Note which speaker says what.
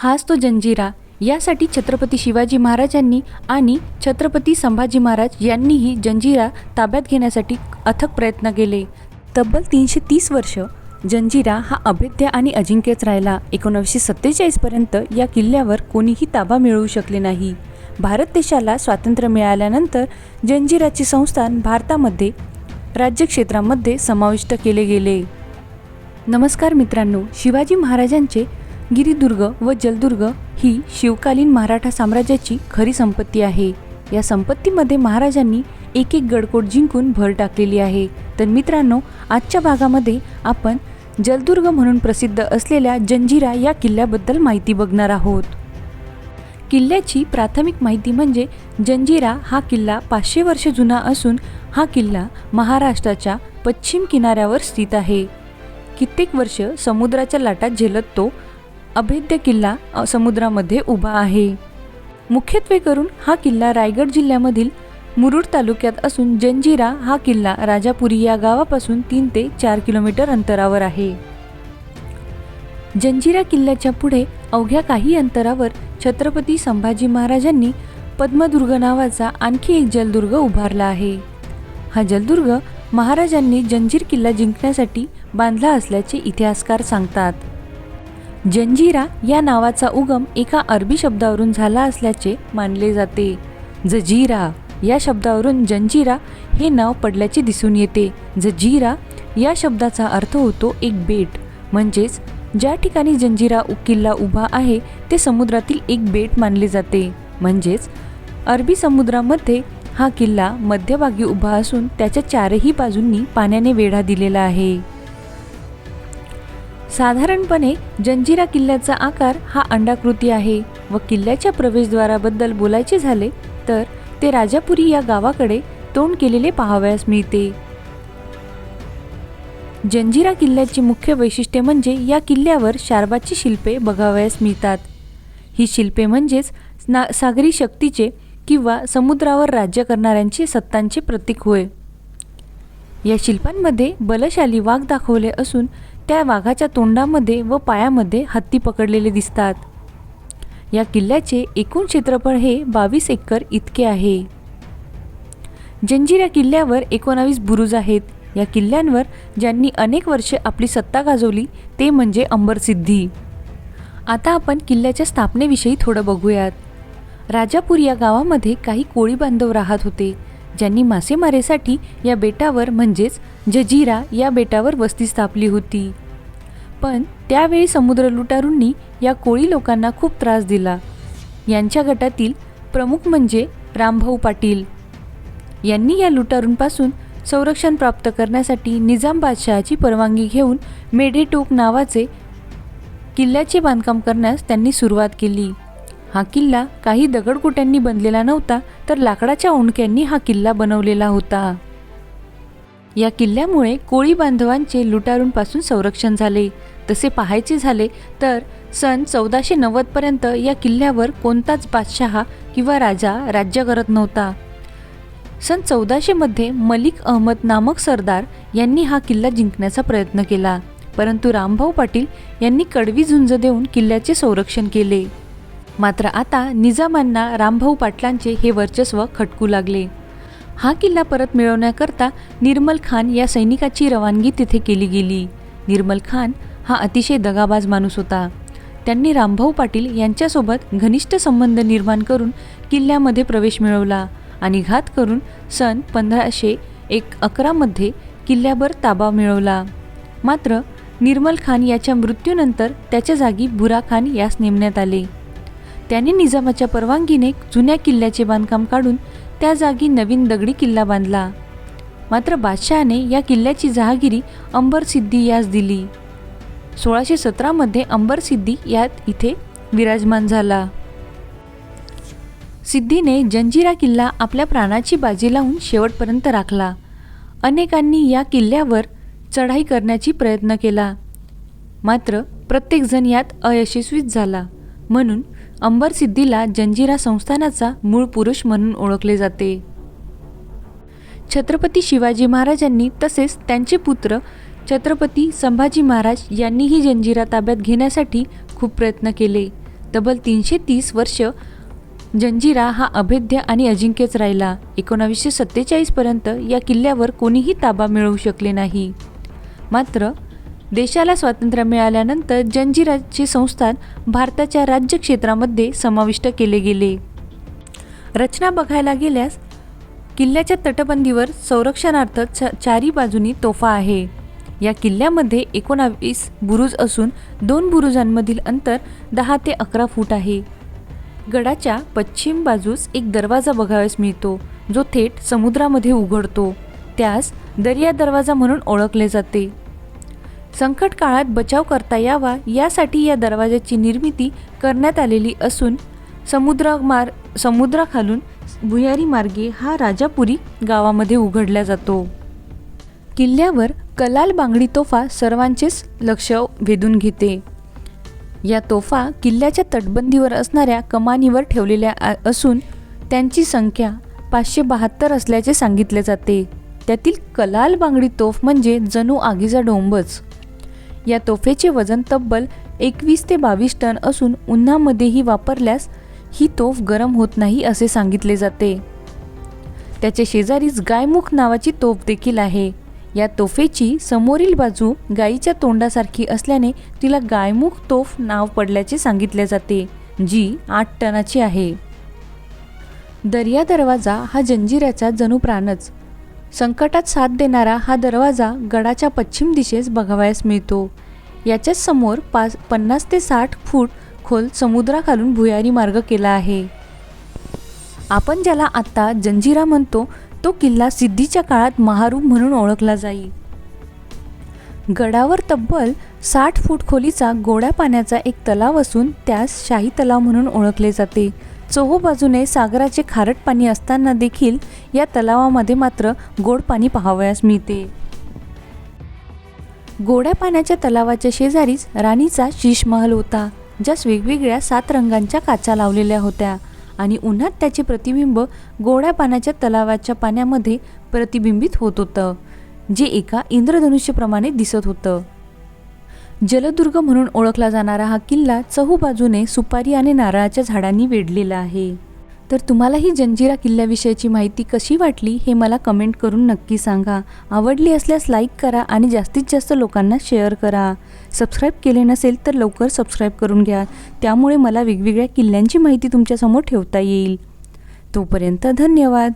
Speaker 1: हाच तो जंजिरा. यासाठी छत्रपती शिवाजी महाराजांनी आणि छत्रपती संभाजी महाराज यांनीही जंजिरा ताब्यात घेण्यासाठी अथक प्रयत्न केले. तब्बल तीनशे तीस वर्ष जंजिरा हा अभेद्य आणि अजिंक्यच राहिला. एकोणावीसशे सत्तेचाळीसपर्यंत या किल्ल्यावर कोणीही ताबा मिळवू शकले नाही. भारत देशाला स्वातंत्र्य मिळाल्यानंतर जंजिराचे संस्थान भारतामध्ये राज्यक्षेत्रामध्ये समाविष्ट केले गेले. नमस्कार मित्रांनो शिवाजी महाराजांचे गिरिदुर्ग व जलदुर्ग ही शिवकालीन मराठा साम्राज्याची खरी संपत्ती आहे. या संपत्तीमध्ये महाराजांनी एक एक गडकोट जिंकून भर टाकलेली आहे. तर मित्रांनो आजच्या भागामध्ये आपण जलदुर्ग म्हणून प्रसिद्ध असलेल्या जंजिरा या किल्ल्याबद्दल माहिती बघणार आहोत. किल्ल्याची प्राथमिक माहिती म्हणजे जंजिरा हा किल्ला पाचशे वर्ष जुना असून हा किल्ला महाराष्ट्राच्या पश्चिम किनाऱ्यावर स्थित आहे. कित्येक वर्ष समुद्राच्या लाटात झेलत तो अभेद्य किल्ला समुद्रामध्ये उभा आहे. मुख्यत्वे करून हा किल्ला रायगड जिल्ह्यामधील मुरुड तालुक्यात असून जंजिरा हा किल्ला राजापुरी या गावापासून तीन ते चार किलोमीटर अंतरावर आहे. जंजिरा किल्ल्याच्या पुढे अवघ्या काही अंतरावर छत्रपती संभाजी महाराजांनी पद्मदुर्ग नावाचा आणखी एक जलदुर्ग उभारला आहे. हा जलदुर्ग महाराजांनी जंजीर किल्ला जिंकण्यासाठी बांधला असल्याचे इतिहासकार सांगतात. जंजिरा या नावाचा उगम एका अरबी शब्दावरून झाला असल्याचे मानले जाते. जजीरा या शब्दावरून जंजिरा हे नाव पडल्याचे दिसून येते. जजीरा या शब्दाचा अर्थ होतो एक बेट. म्हणजेच ज्या ठिकाणी जंजिरा उ- किल्ला उभा आहे ते समुद्रातील एक बेट मानले जाते. म्हणजेच अरबी समुद्रामध्ये हा किल्ला मध्यभागी उभा असून त्याच्या चारही बाजूंनी पाण्याने वेढा दिलेला आहे. साधारणपणे जंजिरा किल्ल्याचा आकार हा अंडाकृती आहे व किल्ल्याच्या प्रवेशद्वाराबद्दल बोलायचे झाले तर ते राजापुरी या गावाकडे तोंड केलेले पाहावयास मिळते. जंजिरा किल्ल्याची मुख्य वैशिष्ट्ये म्हणजे या किल्ल्यावर शारबाची शिल्पे बघावयास मिळतात. ही शिल्पे म्हणजेच ना सागरी शक्तीचे किंवा समुद्रावर राज्य करणाऱ्यांचे सत्तांचे प्रतीक होय. या शिल्पांमध्ये बलशाली वाघ दाखवले असून त्या वाघाच्या तोंडामध्ये व पायामध्ये हत्ती पकडलेले दिसतात. या किल्ल्याचे एकूण क्षेत्रफळ हे बावीस एकर इतके आहे. जंजिरा किल्ल्यावर एकोणावीस बुरुज आहेत. या किल्ल्यांवर ज्यांनी अनेक वर्षे आपली सत्ता गाजवली ते म्हणजे अंबरसिद्धी आता आपण किल्ल्याच्या स्थापनेविषयी थोडं बघूयात. राजापूर या गावामध्ये काही कोळी बांधव राहत होते. ज्यांनी मासेमारीसाठी या बेटावर म्हणजेच जजीरा या बेटावर वस्ती स्थापली होती. पण त्यावेळी समुद्र लुटारूंनी या कोळी लोकांना खूप त्रास दिला. यांच्या गटातील प्रमुख म्हणजे रामभाऊ पाटील. यांनी या लुटारूंपासून संरक्षण प्राप्त करण्यासाठी निजाम बादशहाची परवानगी घेऊन मेढेटोक नावाचे किल्ल्याचे बांधकाम करण्यास त्यांनी सुरुवात केली. हा किल्ला काही दगडकुट्यांनी बनलेला नव्हता तर लाकडाच्या ओंडक्यांनी हा किल्ला बनवलेला होता. या किल्ल्यामुळे कोळी बांधवांचे लुटारूंपासून संरक्षण झाले. तसे पाहायचे झाले तर सन चौदाशे नव्वदपर्यंत या किल्ल्यावर कोणताच बादशहा किंवा राजा राज्य करत नव्हता. सन चौदाशेमध्ये मलिक अहमद नामक सरदार यांनी हा किल्ला जिंकण्याचा प्रयत्न केला परंतु रामभाऊ पाटील यांनी कडवी झुंज देऊन किल्ल्याचे संरक्षण केले. मात्र आता निजामांना रामभाऊ पाटलांचे हे वर्चस्व खटकू लागले. हा किल्ला परत मिळवण्याकरता निर्मल खान या सैनिकाची रवानगी तिथे केली गेली. निर्मल खान हा अतिशय दगाबाज माणूस होता. त्यांनी रामभाऊ पाटील यांच्यासोबत घनिष्ठ संबंध निर्माण करून किल्ल्यामध्ये प्रवेश मिळवला आणि घात करून सन पंधराशे एक अकरामध्ये किल्ल्यावर ताबा मिळवला. मात्र निर्मल खान याच्या मृत्यूनंतर त्याच्या जागी बुरा खान यास नेमण्यात आले. त्याने निजामाच्या परवानगीने जुन्या किल्ल्याचे बांधकाम काढून त्या जागी नवीन दगडी किल्ला बांधला. मात्र बादशहाने या किल्ल्याची जहागिरी अंबर सिद्धी यास दिली. सोळाशे सतरामध्ये अंबर सिद्धी यात इथे विराजमान झाला. सिद्धीने जंजिरा किल्ला आपल्या प्राणाची बाजी लावून शेवटपर्यंत राखला. अनेकांनी या किल्ल्यावर चढाई करण्याची प्रयत्न केला. मात्र प्रत्येकजण यात अयशस्वीच झाला. म्हणून अंबर सिद्धीला जंजिरा संस्थानाचा मूळ पुरुष म्हणून ओळखले जाते. छत्रपती शिवाजी महाराजांनी तसेच त्यांचे पुत्र छत्रपती संभाजी महाराज यांनीही जंजिरा ताब्यात घेण्यासाठी खूप प्रयत्न केले. तब्बल तीनशे तीस वर्ष जंजिरा हा अभेद्य आणि अजिंक्यच राहिला. एकोणावीसशे सत्तेचाळीसपर्यंत या किल्ल्यावर कोणीही ताबा मिळवू शकले नाही. मात्र देशाला स्वातंत्र्य मिळाल्यानंतर जंजिराचे संस्थान भारताच्या राज्य क्षेत्रामध्ये समाविष्ट केले गेले. रचना बघायला गेल्यास किल्ल्याच्या तटबंदीवर संरक्षणार्थ च चारी बाजूनी तोफा आहे. या किल्ल्यामध्ये एकोणावीस बुरुज असून दोन बुरुजांमधील अंतर दहा ते अकरा फूट आहे. गडाच्या पश्चिम बाजूस एक दरवाजा बघावयास मिळतो जो थेट समुद्रामध्ये उघडतो. त्यास दर्या दरवाजा म्हणून ओळखले जाते. संकट काळात बचाव करता यावा यासाठी या दरवाजाची निर्मिती करण्यात आलेली असून समुद्रमार समुद्राखालून भुयारी मार्गे हा राजापुरी गावामध्ये उघडला जातो. किल्ल्यावर कलाल बांगडी तोफा सर्वांचेच लक्ष वेधून घेते. या तोफा किल्ल्याच्या तटबंदीवर असणाऱ्या कमानीवर ठेवलेल्या असून त्यांची संख्या पाचशे बहात्तर असल्याचे सांगितले जाते. त्यातील कलाल बांगडी तोफ म्हणजे जणू आगीचा डोंबच. या तोफेचे वजन तब्बल एकवीस ते बावीस टन असून उन्हामध्येही वापरल्यास ही तोफ गरम होत नाही असे सांगितले जाते. त्याच्या शेजारीच गायमुख नावाची तोफ देखील आहे. या तोफेची समोरील बाजू गायीच्या तोंडासारखी असल्याने तिला गायमुख तोफ नाव पडल्याचे सांगितले जाते जी आठ टनाची आहे. दर्या दरवाजा हा जंजिऱ्याचा जणू प्राणच संकटात साथ देणारा हा दरवाजा गडाच्या पश्चिम दिशेस बघावयास मिळतो. याच्याच समोर पाच पन्नास ते साठ फूट खोल समुद्राखालून भुयारी मार्ग केला आहे. आपण ज्याला आत्ता जंजिरा म्हणतो तो किल्ला सिद्धीच्या काळात महारू म्हणून ओळखला जाई. गडावर तब्बल साठ फूट खोलीचा गोड्या पाण्याचा एक तलाव असून त्यास शाही तलाव म्हणून ओळखले जाते. चोहोबाजूने सागराचे खारट पाणी असताना देखील या तलावामध्ये मात्र गोड पाणी पाहावयास मिळते. गोड्या पाण्याच्या तलावाच्या शेजारीच राणीचा शीशमहल होता ज्यास वेगवेगळ्या सात रंगांच्या काचा लावलेल्या होत्या आणि उन्हात त्याचे प्रतिबिंब गोड्या पाण्याच्या तलावाच्या पाण्यामध्ये प्रतिबिंबित होत होतं जे एका इंद्रधनुष्यप्रमाणे दिसत होतं. जलदुर्ग म्हणून ओळखला जाणारा हा किल्ला चहूबाजूने सुपारी आणि नारळाच्या झाडांनी वेढलेला आहे. तर तुम्हाला ही जंजिरा किल्ल्याविषयीची माहिती कशी वाटली हे मला कमेंट करून नक्की सांगा. आवडली असल्यास लाईक करा आणि जास्तीत जास्त लोकांना शेअर करा. सबस्क्राईब केले नसेल तर लवकर सबस्क्राईब करून घ्या. त्यामुळे मला वेगवेगळ्या किल्ल्यांची माहिती तुमच्यासमोर ठेवता येईल. तोपर्यंत धन्यवाद.